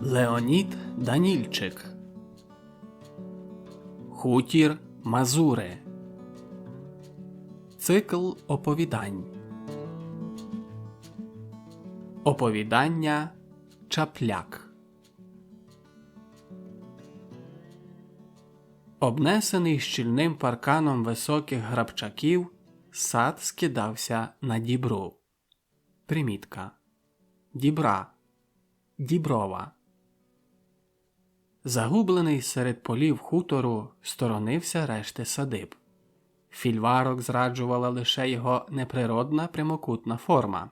Леонід Данільчик. Хутір Мазури. Цикл оповідань. Оповідання Чапляк Обнесений щільним парканом високих грабчаків, сад скидався на дібру. Примітка Дібра Діброва. Загублений серед полів хутору сторонився решти садиб. Фільварок зраджувала лише його неприродна прямокутна форма.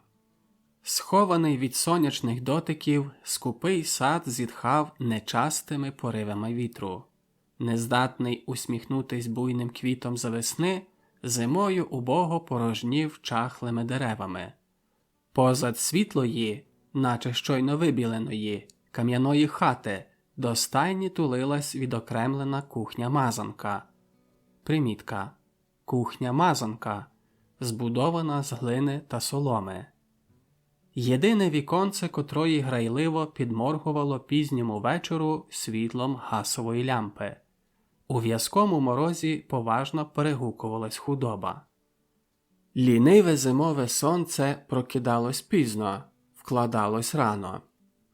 Схований від сонячних дотиків, скупий сад зітхав нечастими поривами вітру. Нездатний усміхнутись буйним квітом за весни, зимою убого порожнів чахлими деревами. Позад світлої, наче щойно вибіленої, кам'яної хати, до стайні тулилась відокремлена кухня мазанка. Примітка. Кухня мазанка, збудована з глини та соломи. Єдине віконце, котрої грайливо підморгувало пізньому вечору світлом гасової лямпи. У в'язкому морозі поважно перегукувалась худоба. Ліниве зимове сонце прокидалось пізно, вкладалось рано,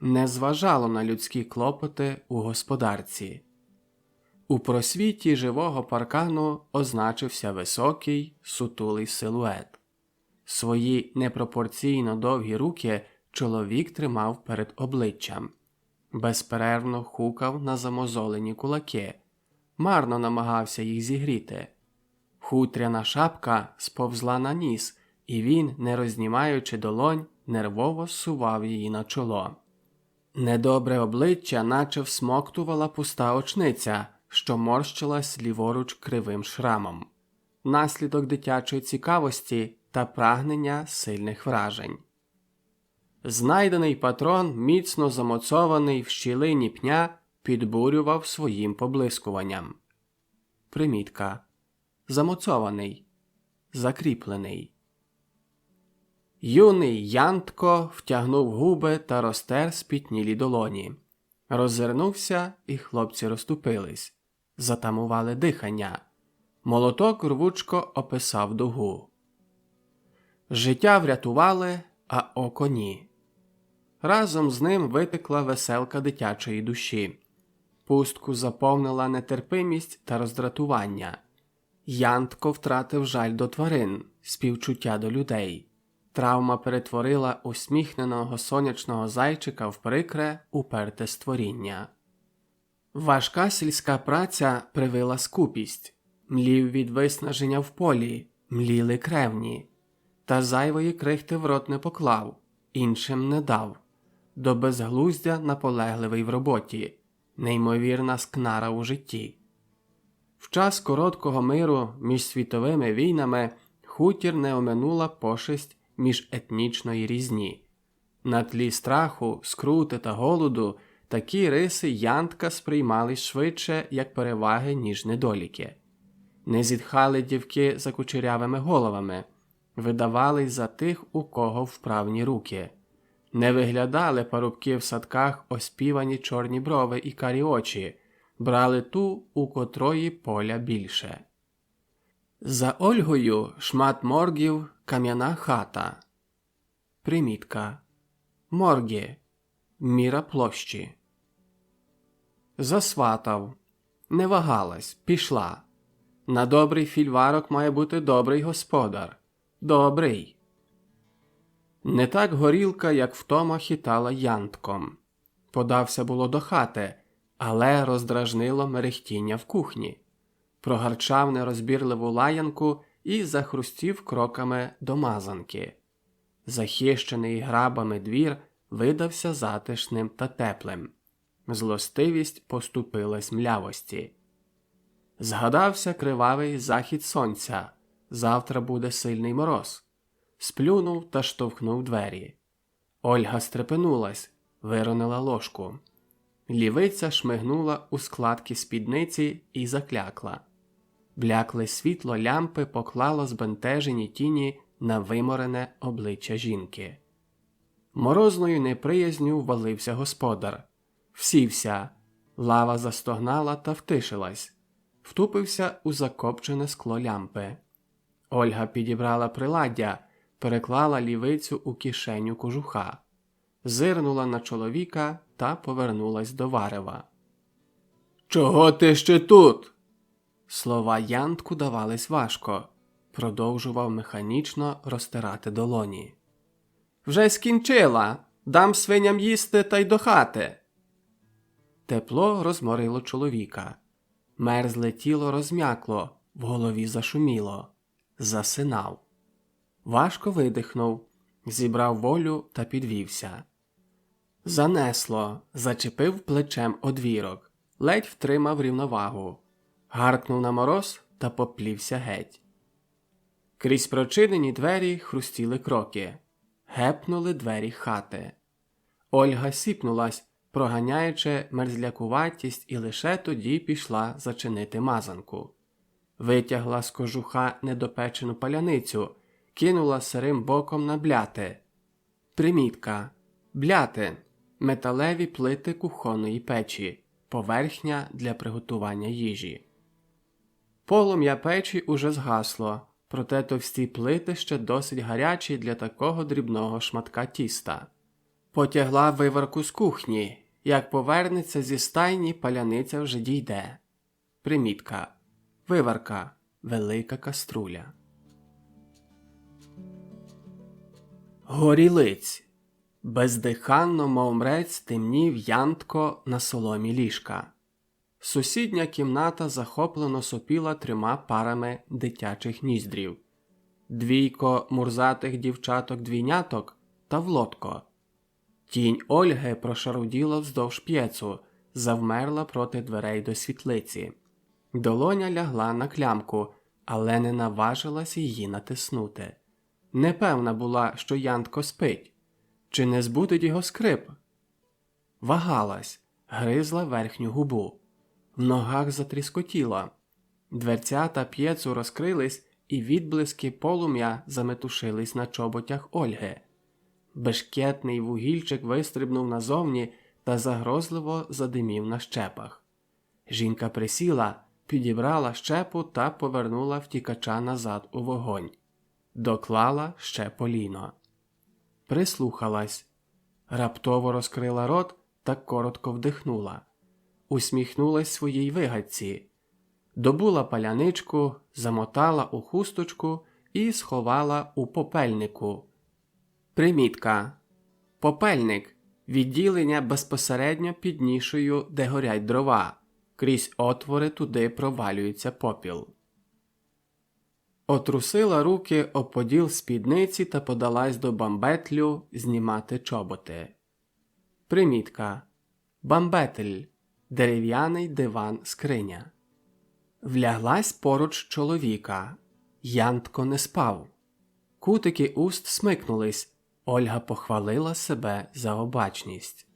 не зважало на людські клопоти у господарці. У просвіті живого паркану означився високий, сутулий силует. Свої непропорційно довгі руки чоловік тримав перед обличчям, безперервно хукав на замозолені кулаки, марно намагався їх зігріти. Хутряна шапка сповзла на ніс, і він, не рознімаючи долонь, нервово сував її на чоло. Недобре обличчя наче всмоктувала пуста очниця, що морщилась ліворуч кривим шрамом, наслідок дитячої цікавості та прагнення сильних вражень. Знайдений патрон, міцно замоцований в щілині пня, підбурював своїм поблискуванням. Примітка. Замоцований. Закріплений. Юний Янтко втягнув губи та розтер спітнілі долоні. Роззирнувся, і хлопці розступились, затамували дихання. Молоток рвучко описав дугу. Життя врятували, а око ні. Разом з ним витекла веселка дитячої душі. Пустку заповнила нетерпимість та роздратування. Янтко втратив жаль до тварин, співчуття до людей. Травма перетворила усміхненого сонячного зайчика в прикре, уперте створіння. Важка сільська праця привила скупість, млів від виснаження в полі, мліли кревні, та зайвої крихти в рот не поклав, іншим не дав, до безглуздя наполегливий в роботі, неймовірна скнара у житті. В час короткого миру між світовими війнами хутір не оминула пошесть міжетнічної різні. На тлі страху, скрути та голоду такі риси Янтка сприймали швидше як переваги, ніж недоліки. Не зітхали дівки за кучерявими головами, видавались за тих, у кого вправні руки, не виглядали парубки в садках оспівані чорні брови і карі очі, брали ту, у котрої поля більше. За Ольгою шмат моргів кам'яна хата. Примітка. Морги. Міра площі. Засватав. Не вагалась, пішла. На добрий фільварок має бути добрий господар. Добрий. Не так горілка, як втома хитала янтком. Подався було до хати, але роздражнило мерехтіння в кухні. Прогарчав нерозбірливу лаянку і захрустів кроками до мазанки. Захищений грабами двір видався затишним та теплим. Злостивість поступилась млявості. Згадався кривавий захід сонця. Завтра буде сильний мороз. Сплюнув та штовхнув двері. Ольга стрепенулась, виронила ложку. Лівиця шмигнула у складки спідниці і заклякла. Блякле світло лямпи поклало збентежені тіні на виморене обличчя жінки. Морозною неприязню валився господар. Всівся, лава застогнала та втишилась, втупився у закопчене скло лямпи. Ольга підібрала приладдя, переклала лівицю у кишеню кожуха, зирнула на чоловіка та повернулась до варева. Чого ти ще тут? Слова Янтку давались важко, продовжував механічно розтирати долоні. Вже скінчила. Дам свиням їсти та й до хати. Тепло розморило чоловіка. Мерзле тіло розм'якло, в голові зашуміло. Засинав. Важко видихнув, зібрав волю та підвівся. Занесло, зачепив плечем одвірок, ледь втримав рівновагу, гаркнув на мороз та поплівся геть. Крізь прочинені двері хрустіли кроки, гепнули двері хати. Ольга сіпнулась, проганяючи мерзлякуватість, і лише тоді пішла зачинити мазанку. Витягла з кожуха недопечену паляницю, кинула сирим боком на бляти. Примітка. Бляти металеві плити кухонної печі, поверхня для приготування їжі. Полум'я печі уже згасло, проте товсті плити ще досить гарячі для такого дрібного шматка тіста. Потягла виварку з кухні. Як повернеться зі стайні, паляниця вже дійде. Примітка. Виварка. Велика каструля. Горілиць. Бездиханно, мов мрець, темнів янтко на соломі ліжка. Сусідня кімната захоплено сопіла трьома парами дитячих ніздрів, двійко мурзатих дівчаток двійняток та влотко. Тінь Ольги прошаруділа вздовж п'єцу, завмерла проти дверей до світлиці. Долоня лягла на клямку, але не наважилась її натиснути. Непевна була, що Янтко спить, чи не збудить його скрип. Вагалась, гризла верхню губу. В ногах затріскотіла. Дверця та п'єцу розкрились, і відблиски полум'я заметушились на чоботях Ольги. Бешкетний вугільчик вистрибнув назовні та загрозливо задимів на щепах. Жінка присіла, підібрала щепу та повернула втікача назад у вогонь. Доклала ще поліно. Прислухалась. Раптово розкрила рот та коротко вдихнула. Усміхнулась своїй вигадці. Добула паляничку, замотала у хусточку і сховала у попельнику. Примітка. Попельник відділення безпосередньо під нішою, де горять дрова. Крізь отвори туди провалюється попіл. Отрусила руки об поділ спідниці та подалась до бамбетлю знімати чоботи. Примітка. Бамбетель дерев'яний диван скриня. Вляглась поруч чоловіка. Янтко не спав. Кутики уст смикнулись. Ольга похвалила себе за обачність.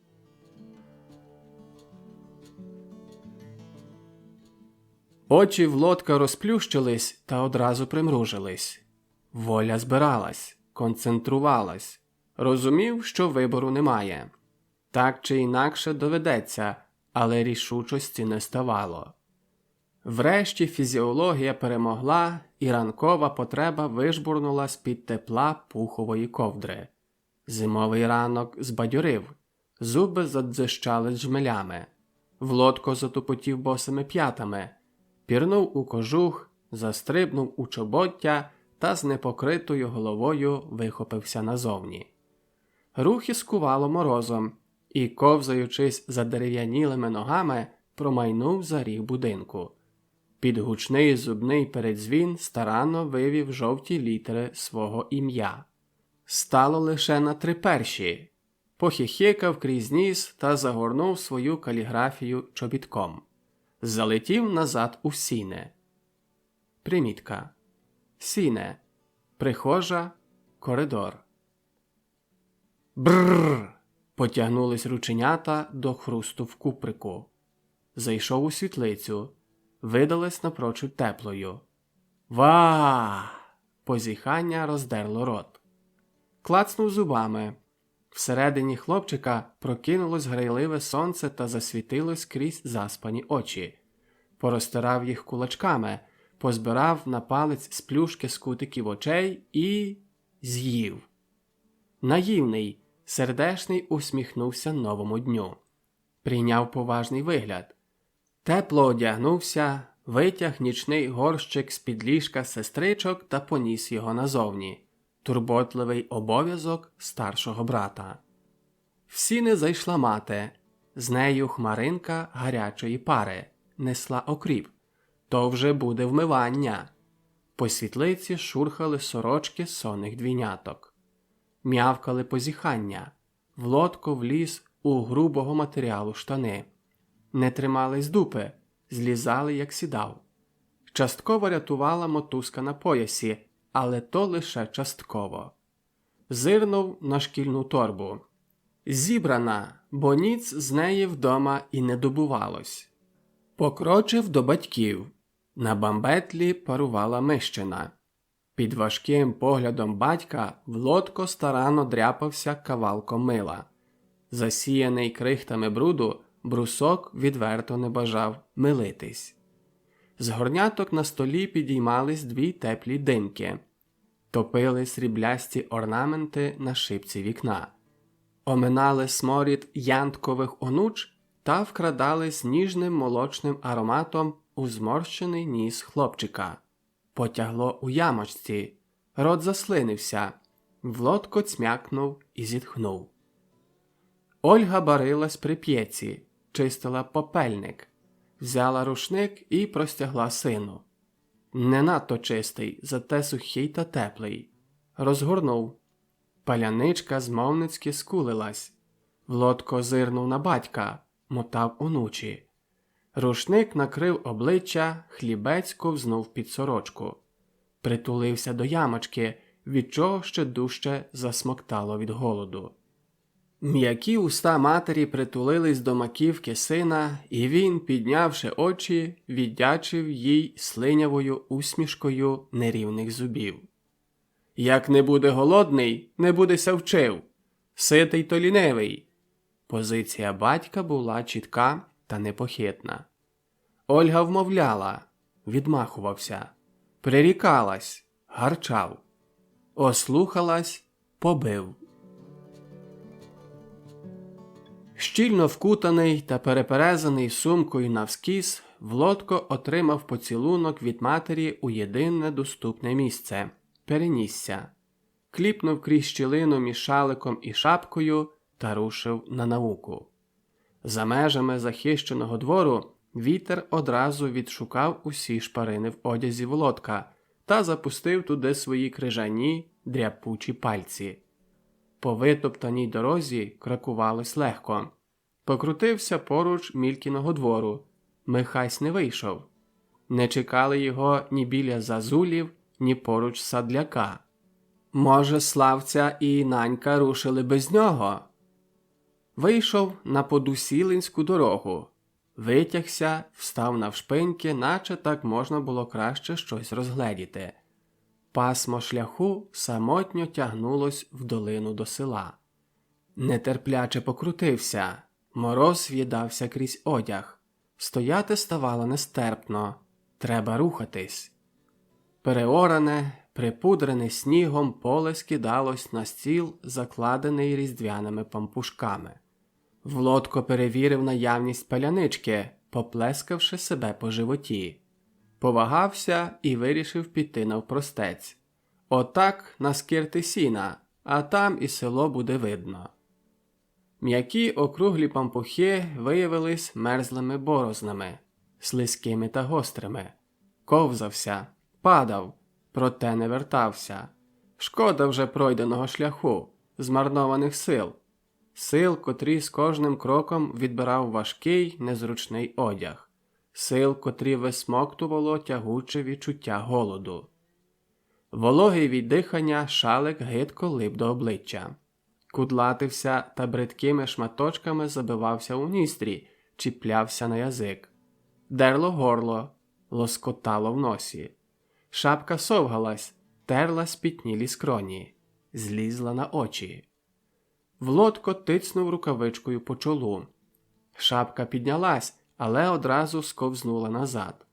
Очі в лодка розплющились та одразу примружились. Воля збиралась, концентрувалась, розумів, що вибору немає. Так чи інакше доведеться, але рішучості не ставало. Врешті фізіологія перемогла, і ранкова потреба вижбурнула з під тепла пухової ковдри. Зимовий ранок збадьорив, зуби задзищали жмелями, Влодко затупотів босими п'ятами, пірнув у кожух, застрибнув у чобоття та з непокритою головою вихопився назовні. Рухи скувало морозом, і, ковзаючись за дерев'янілими ногами, промайнув за ріг будинку. Під гучний зубний передзвін старанно вивів жовті літери свого ім'я. Стало лише на три перші. Похихикав крізь ніс та загорнув свою каліграфію чобітком. Залетів назад у сіне. Примітка. Сіне. Прихожа. Коридор. Бррр. Потягнулись рученята до хрусту в куприку. Зайшов у світлицю, видалась напрочуд теплою. Ва! Позіхання роздерло рот. Клацнув зубами. Всередині хлопчика прокинулось грайливе сонце та засвітилось крізь заспані очі. Порозтирав їх кулачками, позбирав на палець з плюшки з кутиків очей і з'їв. Наївний, сердешний усміхнувся новому дню. Прийняв поважний вигляд. Тепло одягнувся, витяг нічний горщик з під ліжка сестричок та поніс його назовні. Турботливий обов'язок старшого брата. В сіни зайшла мати, з нею хмаринка гарячої пари, несла окріп. То вже буде вмивання. По світлиці шурхали сорочки сонних двійняток. М'явкали позіхання, в лодку вліз у грубого матеріалу штани. Не тримались дупи, злізали, як сідав. Частково рятувала мотузка на поясі, але то лише частково. Зирнув на шкільну торбу. Зібрана, бо ніц з неї вдома і не добувалось. Покрочив до батьків. На бамбетлі парувала мищина. Під важким поглядом батька лодко старанно дряпався кавалком мила. Засіяний крихтами бруду, брусок відверто не бажав милитись. З горняток на столі підіймались дві теплі димки, топили сріблясті орнаменти на шипці вікна, оминали сморід янткових онуч та вкрадались ніжним молочним ароматом у зморщений ніс хлопчика. Потягло у ямочці, рот заслинився, в лодко цмякнув і зітхнув. Ольга барилась при п'єці, чистила попельник, взяла рушник і простягла сину. Не надто чистий, зате сухий та теплий. Розгорнув. Паляничка змовницьки скулилась. Влодко зирнув на батька, мотав онучі. Рушник накрив обличчя, хлібець ковзнув під сорочку. Притулився до ямочки, від чого ще дужче засмоктало від голоду. М'які уста матері притулились до маківки сина, і він, піднявши очі, віддячив їй слинявою усмішкою нерівних зубів. Як не буде голодний, не будеся вчив. Ситий то лінивий. Позиція батька була чітка та непохитна. Ольга вмовляла, відмахувався, прирікалась, гарчав, ослухалась, побив. Щільно вкутаний та переперезаний сумкою навскіз, Влодко отримав поцілунок від матері у єдине доступне місце перенісся, кліпнув крізь щілину між шаликом і шапкою та рушив на науку. За межами захищеного двору вітер одразу відшукав усі шпарини в одязі Володка та запустив туди свої крижані дряпучі пальці. По витоптаній дорозі крокувалось легко. Покрутився поруч мількіного двору. Михась не вийшов. Не чекали його ні біля зазулів, ні поруч садляка. Може, Славця і Нанька рушили без нього. Вийшов на подусілинську дорогу, витягся, встав навшпиньки, наче так можна було краще щось розгледіти. Пасмо шляху самотньо тягнулось в долину до села. Нетерпляче покрутився, мороз в'їдався крізь одяг. Стояти ставало нестерпно, треба рухатись. Переоране, припудрене снігом поле скидалось на стіл, закладений різдвяними пампушками. Влодко перевірив наявність палянички, поплескавши себе по животі. Повагався і вирішив піти навпростець. Отак наскирти сіна, а там і село буде видно. М'які округлі пампухи виявились мерзлими борознами, слизькими та гострими, ковзався, падав, проте не вертався. Шкода вже пройденого шляху, змарнованих сил, сил, котрі з кожним кроком відбирав важкий, незручний одяг, сил, котрі висмоктувало тягуче відчуття голоду. Вологий від дихання шалик гидко лип до обличчя. кудлатився та бридкими шматочками забивався у ністрі, чіплявся на язик. Дерло горло, лоскотало в носі. Шапка совгалась, терла спітнілі скроні, злізла на очі. Влодко тицнув рукавичкою по чолу. Шапка піднялась, але одразу сковзнула назад.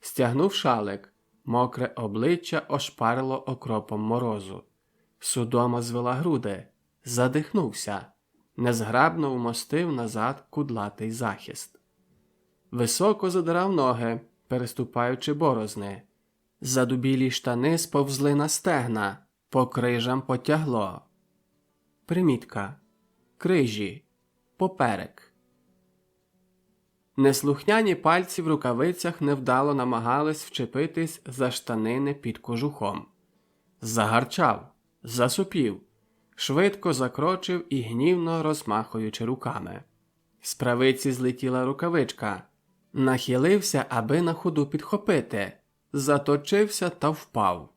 Стягнув шалик, мокре обличчя ошпарило окропом морозу. Судома звела груди, задихнувся, незграбно вмостив назад кудлатий захист. Високо задирав ноги, переступаючи борозни. Задубілі штани сповзли на стегна, по крижам потягло. Примітка. Крижі. Поперек. Неслухняні пальці в рукавицях невдало намагались вчепитись за штанини під кожухом. Загарчав, засупів, швидко закрочив і гнівно розмахуючи руками. З правиці злетіла рукавичка, нахилився, аби на ходу підхопити, заточився та впав.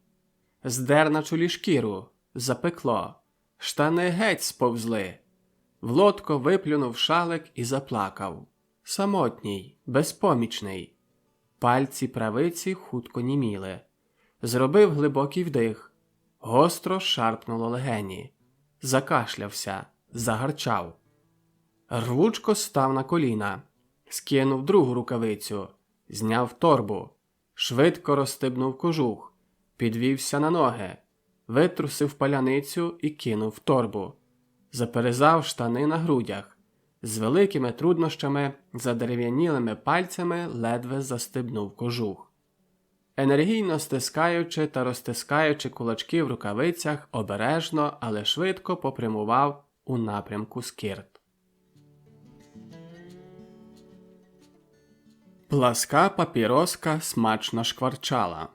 Здер на чолі шкіру, запекло, штани геть сповзли. Влодко виплюнув шалик і заплакав. Самотній, безпомічний. Пальці правиці хутко німіли. Зробив глибокий вдих, гостро шарпнуло легені, закашлявся, загарчав. Рвучко став на коліна, скинув другу рукавицю, зняв торбу, швидко розстебнув кожух, підвівся на ноги, витрусив паляницю і кинув торбу, заперезав штани на грудях з великими труднощами, задерев'янілими пальцями ледве застебнув кожух. Енергійно стискаючи та розтискаючи кулачки в рукавицях, обережно, але швидко попрямував у напрямку скирт. Пласка папіроска смачно шкварчала.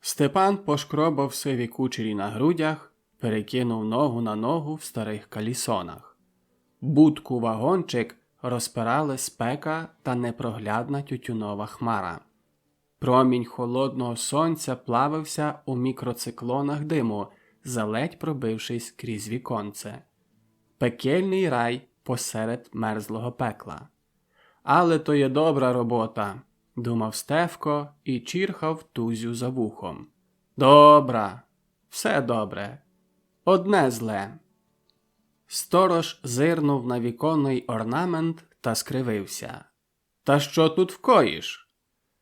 Степан пошкробав сиві кучері на грудях, перекинув ногу на ногу в старих калісонах. Будку вагончик розпирали спека та непроглядна тютюнова хмара. Промінь холодного сонця плавився у мікроциклонах диму, заледь пробившись крізь віконце. Пекельний рай посеред мерзлого пекла. Але то є добра робота, думав Стевко і чірхав тузю за вухом. Добра, все добре. Одне зле. Сторож зирнув на віконний орнамент та скривився. Та що тут вкоїш?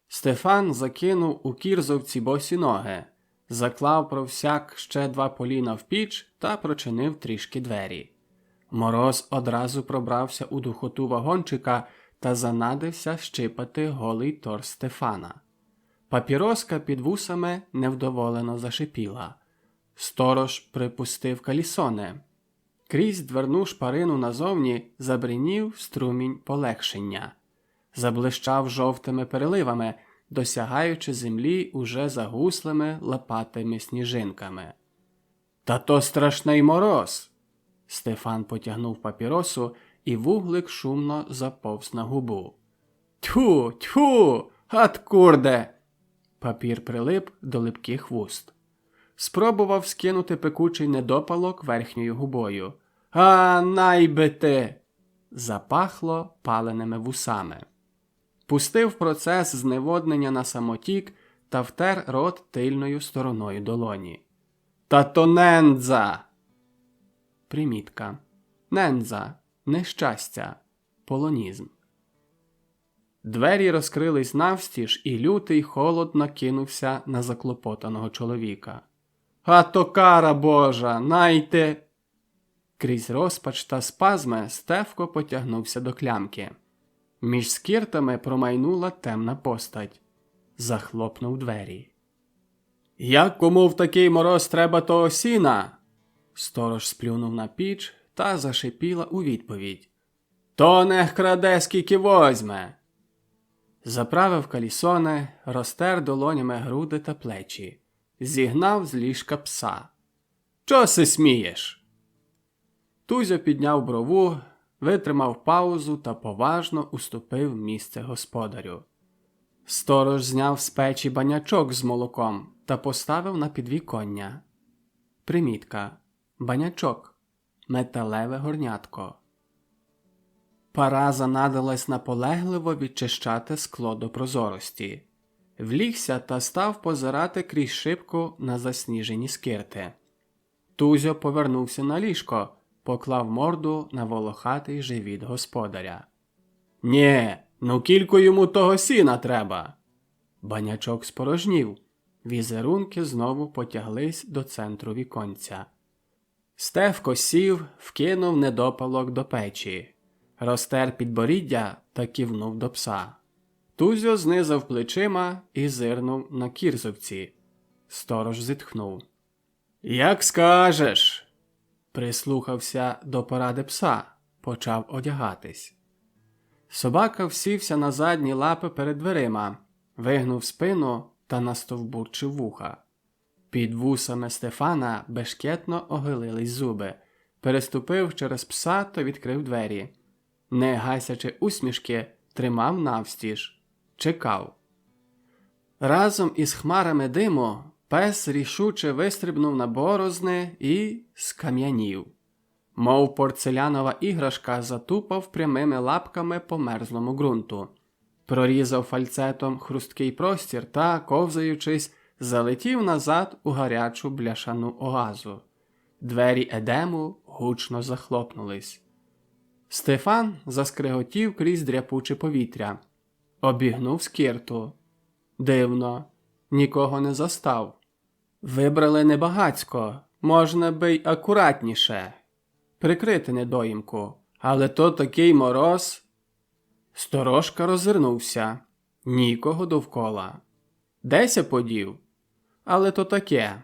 Стефан закинув у кірзовці босі ноги, заклав про всяк ще два поліна в піч та прочинив трішки двері. Мороз одразу пробрався у духоту вагончика та занадився щипати голий торс Стефана. Папіроска під вусами невдоволено зашипіла. Сторож припустив калісоне. Крізь дверну шпарину назовні забринів струмінь полегшення, заблищав жовтими переливами, досягаючи землі уже загуслими лопатими сніжинками. Та то страшний мороз. Стефан потягнув папіросу, і вуглик шумно заповз на губу. Тьху, тьху, ат курде. Папір прилип до липких вуст. Спробував скинути пекучий недопалок верхньою губою. А найбите. Запахло паленими вусами. Пустив процес зневоднення на самотік та втер рот тильною стороною долоні. Та нендза. Примітка. Нендза. Нещастя. Полонізм. Двері розкрились навстіж, і лютий холод накинувся на заклопотаного чоловіка. А то кара Божа, найте. Крізь розпач та спазми Стевко потягнувся до клямки. Між скіртами промайнула темна постать. Захлопнув двері. Як кому в такий мороз треба того сіна? Сторож сплюнув на піч та зашипіла у відповідь. То не краде, скільки возьме. Заправив калісони, розтер долонями груди та плечі, зігнав з ліжка пса. Чо си смієш? Тузя підняв брову, витримав паузу та поважно уступив місце господарю. Сторож зняв з печі банячок з молоком та поставив на підвіконня. Примітка. Банячок. металеве горнятко. Пара занадилась наполегливо відчищати скло до прозорості. Влігся та став позирати крізь шибку на засніжені скирти. Тузьо повернувся на ліжко, поклав морду на волохатий живіт господаря. Нє, ну кілько йому того сіна треба. Банячок спорожнів. Візерунки знову потяглись до центру віконця. Стевко сів, вкинув недопалок до печі, розтер підборіддя та кивнув до пса. Тузьо знизав плечима і зирнув на кірзовці. Сторож зітхнув. Як скажеш. Прислухався до поради пса, почав одягатись. Собака всівся на задні лапи перед дверима, вигнув спину та настовбурчив вуха. Під вусами Стефана бешкетно оголились зуби, переступив через пса та відкрив двері. Не гасячи усмішки, тримав навстіж, чекав. Разом із хмарами диму пес рішуче вистрибнув на борозни і скам'янів. Мов порцелянова іграшка затупав прямими лапками по мерзлому ґрунту, прорізав фальцетом хрусткий простір та, ковзаючись, залетів назад у гарячу бляшану оазу. Двері едему гучно захлопнулись. Стефан заскриготів крізь дряпуче повітря, обігнув скирту. Дивно, нікого не застав. Вибрали небагацько, можна би й акуратніше, прикрити недоїмку, але то такий мороз. Сторожка розвернувся, нікого довкола. Деся подів, але то таке.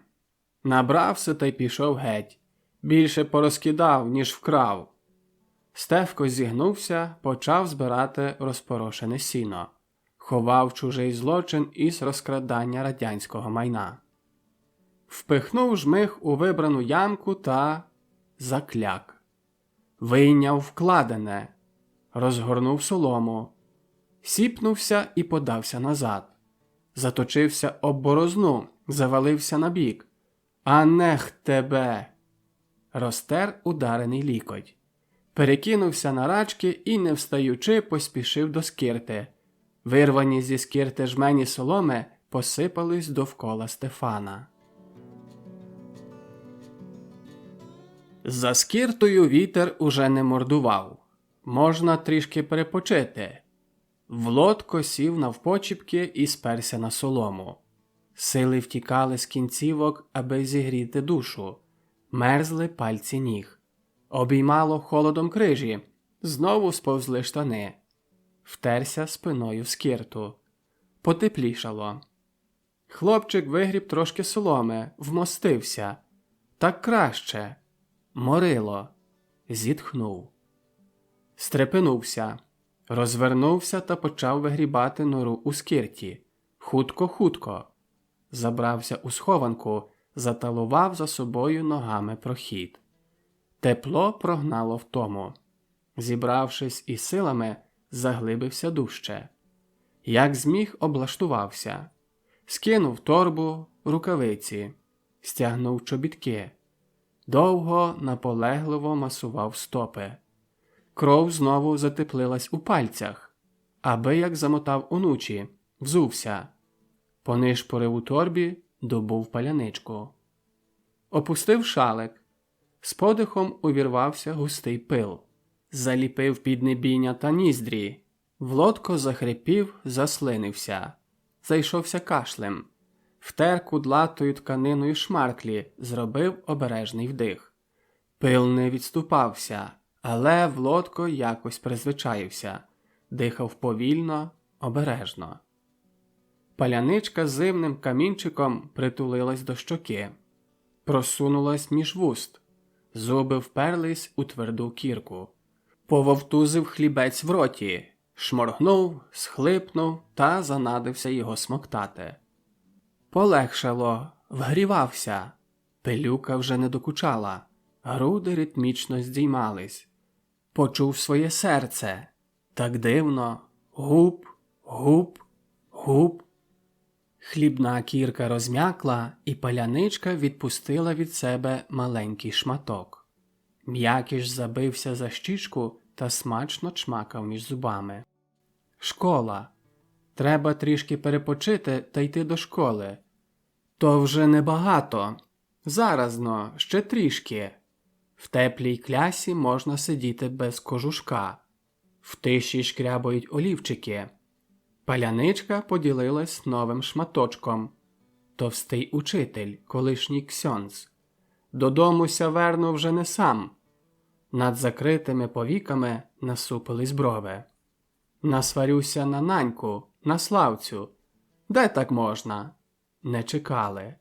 Набрався та й пішов геть. Більше порозкидав, ніж вкрав. Стевко зігнувся, почав збирати розпорошене сіно, ховав чужий злочин із розкрадання радянського майна. Впихнув жмих у вибрану ямку та закляк. Вийняв вкладене, розгорнув солому, сіпнувся і подався назад. Заточився об борозну, завалився на бік. А нех тебе. Розтер ударений лікоть. Перекинувся на рачки і, не встаючи, поспішив до скирти. Вирвані зі скирти жмені соломи посипались довкола Стефана. За скиртою вітер уже не мордував. Можна трішки перепочити. Влодко сів навпочіпки і сперся на солому. Сили втікали з кінцівок, аби зігріти душу, мерзли пальці ніг. Обіймало холодом крижі, знову сповзли штани, втерся спиною в скирту. Потеплішало. Хлопчик вигріб трошки соломи, вмостився. Так краще. Морило. Зітхнув. Стрепенувся, розвернувся та почав вигрібати нору у скирті. Хутко, хутко. Забрався у схованку, заталував за собою ногами прохід. Тепло прогнало втому. Зібравшись із силами, заглибився дужче. Як зміг, облаштувався, скинув торбу, рукавиці, стягнув чобітки, довго, наполегливо масував стопи. Кров знову затеплилась у пальцях, аби як замотав онучі, взувся. Понишпорив у торбі, добув паляничку. Опустив шалик. З подихом увірвався густий пил, заліпив піднебіння та ніздрі. Влодко захрипів, заслинився, зайшовся кашлем, втер кудлатою тканиною шмарклі, зробив обережний вдих. Пил не відступався, але Влодко якось призвичаївся, дихав повільно, обережно. Паляничка зимним камінчиком притулилась до щоки, просунулась між вуст, зуби вперлись у тверду кірку, пововтузив хлібець в роті, шморгнув, схлипнув та занадився його смоктати. Полегшало, вгрівався, пилюка вже не докучала, груди ритмічно здіймались. Почув своє серце так дивно, гуп, гуп, гуп. Хлібна кірка розм'якла, і паляничка відпустила від себе маленький шматок. М'якіш забився за щічку та смачно чмакав між зубами. Школа. Треба трішки перепочити та йти до школи. То вже небагато. Зараз но, ще трішки. В теплій клясі можна сидіти без кожушка. В тиші шкрябають олівчики. Паляничка поділилась новим шматочком. Товстий учитель, колишній ксьонз. Додомуся верну вже не сам. Над закритими повіками насупились брови. Насварюся на наньку, на славцю. Де так можна? Не чекали.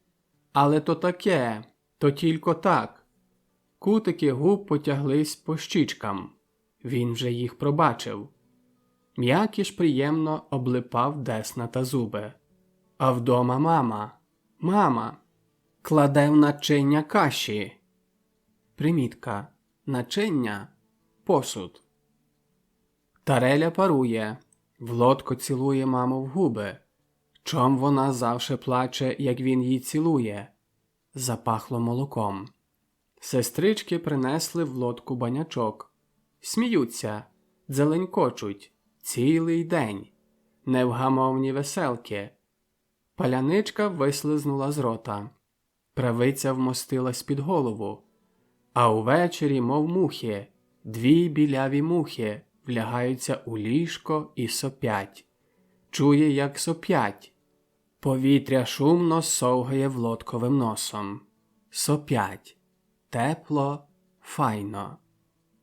Але то таке, то тільки так. Кутики губ потяглись по щічкам. Він вже їх пробачив. М'якіш приємно облипав десна та зуби. А вдома мама, мама, кладе в начиння каші. Примітка. Начиння посуд. Тареля парує, Влодко цілує маму в губи. Чом вона завше плаче, як він її цілує? Запахло молоком. Сестрички принесли в лодку банячок. Сміються, дзеленькочуть цілий день. Невгамовні веселки. Паляничка вислизнула з рота. Правиця вмостилась під голову. А увечері, мов мухи, дві біляві мухи влягаються у ліжко і сопять. Чує, як сопять. Повітря шумно совгає влодковим носом. Сопять. Тепло, файно.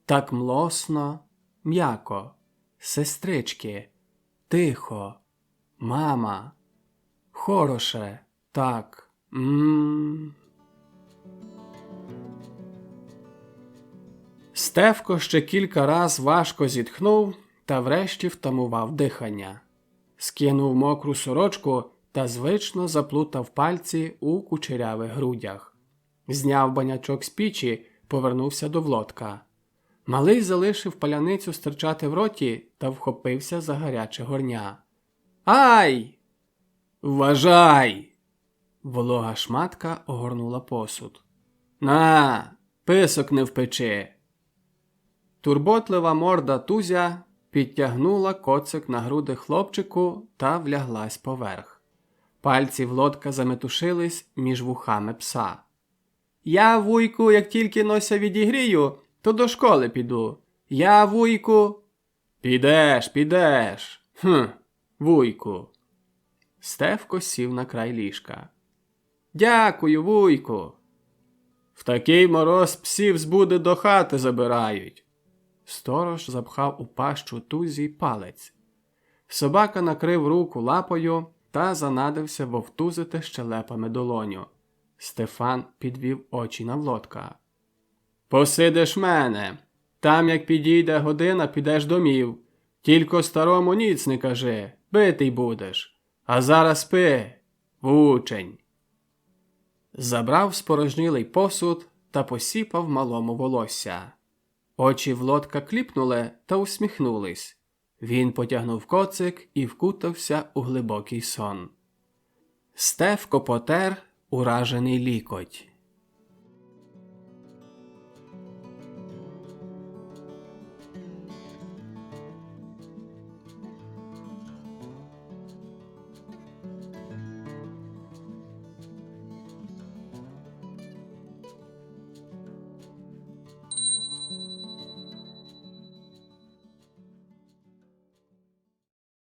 Так млосно, м'яко. Сестрички, тихо, мама. Хороше, так. м Стевко ще кілька раз важко зітхнув та врешті втамував дихання. Скинув мокру сорочку та звично заплутав пальці у кучерявих грудях. Зняв банячок з пічі, повернувся до влодка. Малий залишив паляницю стирчати в роті та вхопився за гаряче горня. Ай! Вважай! Волога шматка огорнула посуд. На, писок не впечи. Турботлива морда Тузя підтягнула коцик на груди хлопчику та вляглась поверх. Пальці Влодка заметушились між вухами пса. Я, вуйку, як тільки нося відігрію, то до школи піду. Я, вуйку. Підеш, підеш. Хм, вуйку. Стевко сів на край ліжка. Дякую, вуйку. В такий мороз псів збуди до хати забирають. Сторож запхав у пащу тузі палець. Собака накрив руку лапою та занадився вовтузити щелепами долоню. Стефан підвів очі на влодка. Посидиш мене. Там, як підійде година, підеш домів. Тільки старому ніц не кажи, битий будеш. А зараз спи, вучень. Забрав спорожнілий посуд та посіпав малому волосся. Очі Влодка кліпнули та усміхнулись. Він потягнув коцик і вкутався у глибокий сон. Стевко потер уражений лікоть.